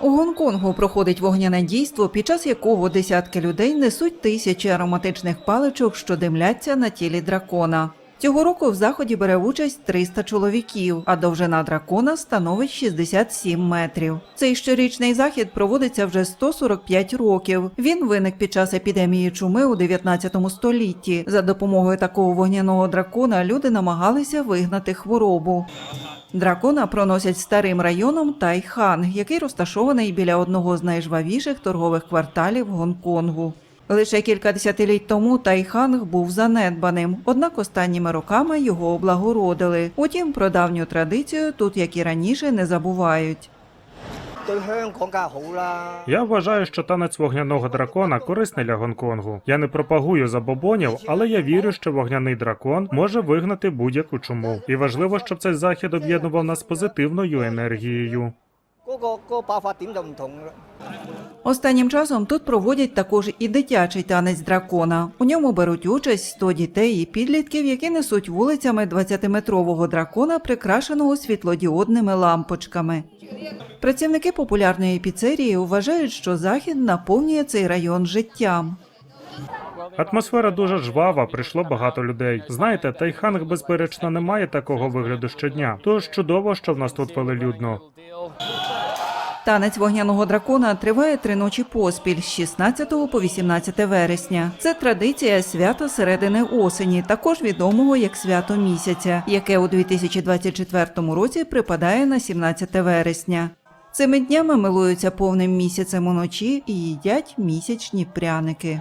У Гонконгу проходить вогняне дійство, під час якого десятки людей несуть тисячі ароматичних паличок, що димляться на тілі дракона. Цього року в заході бере участь 300 чоловіків, а довжина дракона становить 67 метрів. Цей щорічний захід проводиться вже 145 років. Він виник під час епідемії чуми у 19 столітті. За допомогою такого вогняного дракона люди намагалися вигнати хворобу. Дракона проносять старим районом Тайхан, який розташований біля одного з найжвавіших торгових кварталів Гонконгу. Лише кілька десятиліть тому Тайханг був занедбаним, однак останніми роками його облагородили. Утім, про давню традицію тут, як і раніше, не забувають. Я вважаю, що танець вогняного дракона корисний для Гонконгу. Я не пропагую забобонів, але я вірю, що вогняний дракон може вигнати будь-яку чуму. І важливо, щоб цей захід об'єднував нас позитивною енергією. 嗰、个嗰、个爆发点就唔同㗎啦。 Останнім часом тут проводять також і дитячий танець дракона. У ньому беруть участь 100 дітей і підлітків, які несуть вулицями 20-метрового дракона, прикрашеного світлодіодними лампочками. Працівники популярної піцерії вважають, що захід наповнює цей район життям. Атмосфера дуже жвава, прийшло багато людей. Знаєте, Тайханг, безперечно, не має такого вигляду щодня. Тож чудово, що в нас тут велелюдно. Танець вогняного дракона триває три ночі поспіль з 16 по 18 вересня. Це традиція свята середини осені, також відомого як свято місяця, яке у 2024 році припадає на 17 вересня. Цими днями милуються повним місяцем уночі і їдять місячні пряники.